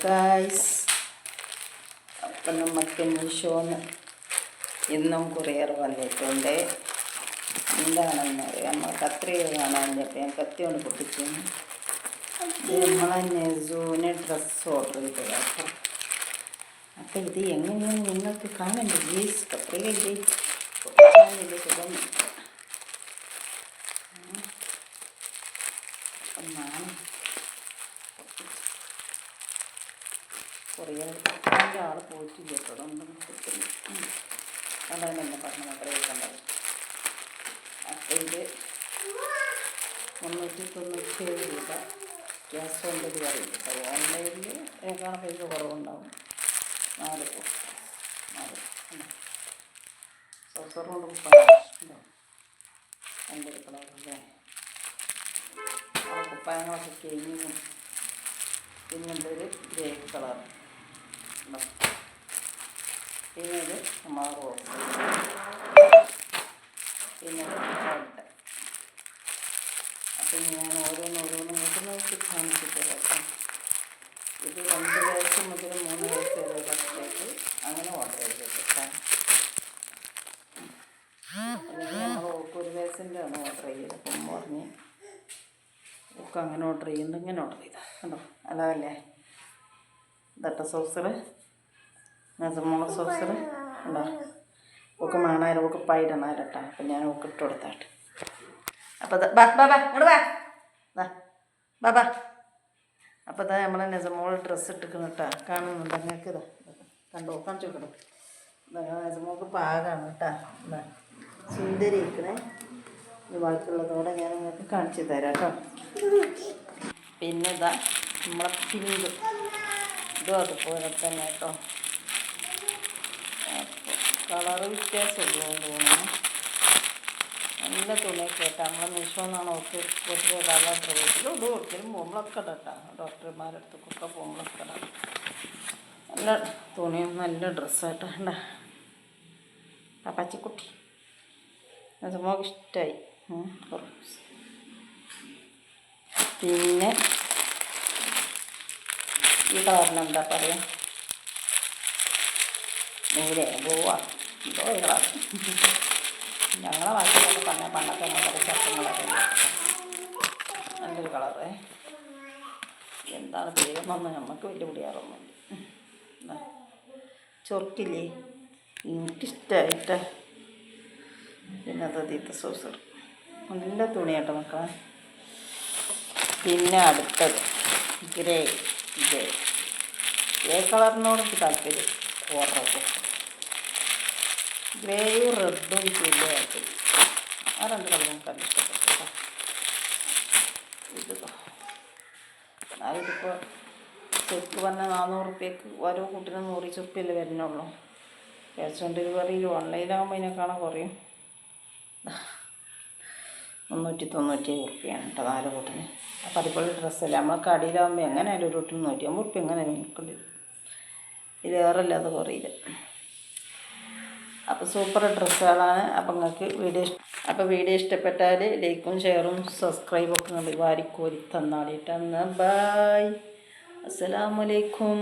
Guys അപ്പം നമുക്ക് മീഷോന്ന് ഇന്നും കുറിയർ വന്നിട്ടുണ്ട്. എന്താണെന്ന് അറിയാം. നമ്മൾ കാണാൻ ചെപ്പം ഞാൻ കത്തി കൊണ്ട് പൊട്ടിച്ചു നമ്മളെ നെസൂന് ഡ്രസ്സ് ഓർഡർ ചെയ്തത് അപ്പം ഇത് എങ്ങനെയാണ് നിങ്ങൾക്ക് കാണണ്ടേ? പ്ലീസ് കത്രിക ഇല്ലേ പൊട്ടിച്ചാലില്ല സുഖം അപ്പം ഞാൻ അതിന്റെ ആൾ പോയിട്ടില്ല കേട്ടോ. അതുകൊണ്ട് അതാണ് എന്നെ പറഞ്ഞു അത്രയും കണ്ടത് അപ്പം ഇത് മുന്നൂറ്റി തൊണ്ണൂറ്റി ഏഴ് രൂപ ഗ്യാസ് ഓൺ ഡെലിവറി കേട്ടോ ഓൺലൈനിൽ ഇതിനേക്കാണ് പൈസ കുറവുണ്ടാവും? നാല് നാല് സോസറിനോട് കുപ്പായം എന്റെ കളറല്ലേ കുപ്പായങ്ങളൊക്കെ കഴിഞ്ഞു പിന്നെന്തൊരു ഗ്രേ കളർ. പിന്നെ ഇത് റോസ് പിന്നെ ഇത് അപ്പം ഞാൻ ഓരോന്ന് ഓരോന്ന് നോക്കി നോക്കി കാണിച്ചിട്ട് കേട്ടോ ഇത് രണ്ട് വയസ്സ് മുതൽ മൂന്ന് വയസ്സ് വരെ ഭക്ഷണത്തേക്ക് അങ്ങനെ ഓർഡർ ചെയ്തിട്ടാണ് അല്ലെങ്കിൽ നമ്മൾ ഓക്ക് ഒരു വയസ്സിന്റെ ആണ് ഓർഡർ ചെയ്തത്. അപ്പം പറഞ്ഞ് ഒക്കെ അങ്ങനെ ഓർഡർ ചെയ്യുന്നു ഇങ്ങനെ ഓർഡർ ചെയ്താൽ കണ്ടോ? അല്ലതല്ലേ ദട്ട സോസർ നസമോള സോസർ. ഉണ്ടോ? ഒക്കെ വേണമായിരുന്നു ഒക്കെ പൈരനായിരട്ടാ അപ്പം ഞാൻ ഒക്കെ ഇട്ട് കൊടുത്താട്ട്. അപ്പോൾ ബാ ബാ ബാ ഇങ്ങോട്ട് ബാ ദാ ബാ ബാ. അപ്പോൾ ഇതാ നമ്മളെ നസമോൾ ഡ്രസ്സ് ഇട്ടിക്കണം കേട്ടോ കാണുന്നുണ്ട്? നിങ്ങൾക്ക് ഇതാ കണ്ടോ? കാണിച്ചു കൊടുക്കണം നസമോൾക്ക് പാകാണ് കേട്ടോ എന്താ സുന്ദരി ഇരിക്കണേ. ബാക്കിയുള്ളതോടെ ഞാൻ നിങ്ങൾക്ക് കാണിച്ചു തരാം കേട്ടോ പിന്നെ ഇതാ നമ്മളെ പിങ്ക്. ഇതും അതുപോലെ തന്നെ കേട്ടോ കളറ് വ്യത്യാസമുള്ളൂ തോന്നുന്നു. നല്ല തുണി കേട്ടോ നമ്മളെ മീഷോന്നാണ് ഓർക്ക് വീട്ടിൽ ഇടാനുള്ള വീട്ടിൽ ഇത് ഒരിക്കലും പോകുമ്പോഴൊക്കെ ഇടട്ടാ. ഡോക്ടർമാരുടെ അടുത്തൊക്കെ പോകുമ്പോഴൊക്കെ ഇടാം. നല്ല തുണിയും നല്ല ഡ്രസ്സായിട്ട് ഉണ്ടാ നമുക്ക് അത് മോക്ക് ഇഷ്ടമായി പിന്നെ ഈ കളറിന് എന്താ പറയുക നീലേ പോവാ. എന്തോ കളർ ഞങ്ങളെ വാക്കിലൊക്കെ പറഞ്ഞാൽ പണ്ടൊക്കെ ഞങ്ങളുടെ ചട്ടങ്ങളൊക്കെ നല്ലൊരു കളറേ. എന്താണ് പേരെന്നൊന്നും നമുക്ക് വലിയ പിടിയാറൊന്നുമില്ല. ചൊറുക്കില്ലേ? എനിക്കിഷ്ടമായിട്ട് പിന്നെ അതീത്ത സോസർ നല്ല തുണിയാട്ടോ മക്കളെ. പിന്നെ അടുത്തത്. ഗ്രേ. ഗ്രേ. ഗ്രേ കളറിനോട് എനിക്ക് താല്പര്യം. കുറവ്. ഗ്രേയും റെഡും തുല്യമായിട്ട് ആ രണ്ട് കളർ നമുക്ക് കണ്ടിട്ടുണ്ട് കേട്ടോ ഇത് അതിപ്പോൾ ചെറുക്ക് പറഞ്ഞാൽ നാനൂറ് റുപ്യക്ക് ഓരോ കുട്ടിനും നൂറ് ചുറുപ്പ്യല്ലേ വരുന്നുള്ളൂ. ക്യാഷ് ഓൺ ഡെലിവറിയിൽ ഓൺലൈനാകുമ്പോൾ ഇതിനേക്കാളും കുറയും. മുന്നൂറ്റി തൊണ്ണൂറ്റി ഏഴ് റുപ്യാണ് കേട്ടോ നാല് കൂട്ടിന്. അപ്പം അതുപോലെ ഡ്രസ്സല്ലേ? നമ്മൾ കടയിലാകുമ്പോൾ എങ്ങനെയായാലും ഒരു കൂട്ടിന് നൂറ്റി അമ്പത് റുപ്യ എങ്ങനെയായാലും നിൽക്കേണ്ടി വരും. ഇത് ഏറല്ല അത് കുറയില്ല. അപ്പോൾ സൂപ്പർ ഡ്രസ്സുകളാണ്. അപ്പം നിങ്ങൾക്ക് വീഡിയോ അപ്പോൾ വീഡിയോ ഇഷ്ടപ്പെട്ടാൽ ലൈക്കും ഷെയറും സബ്സ്ക്രൈബും ഒക്കെ നിങ്ങൾ വാരിക്കോരി തന്നാളിട്ടെന്ന് ബായ് അസ്സലാമലൈക്കും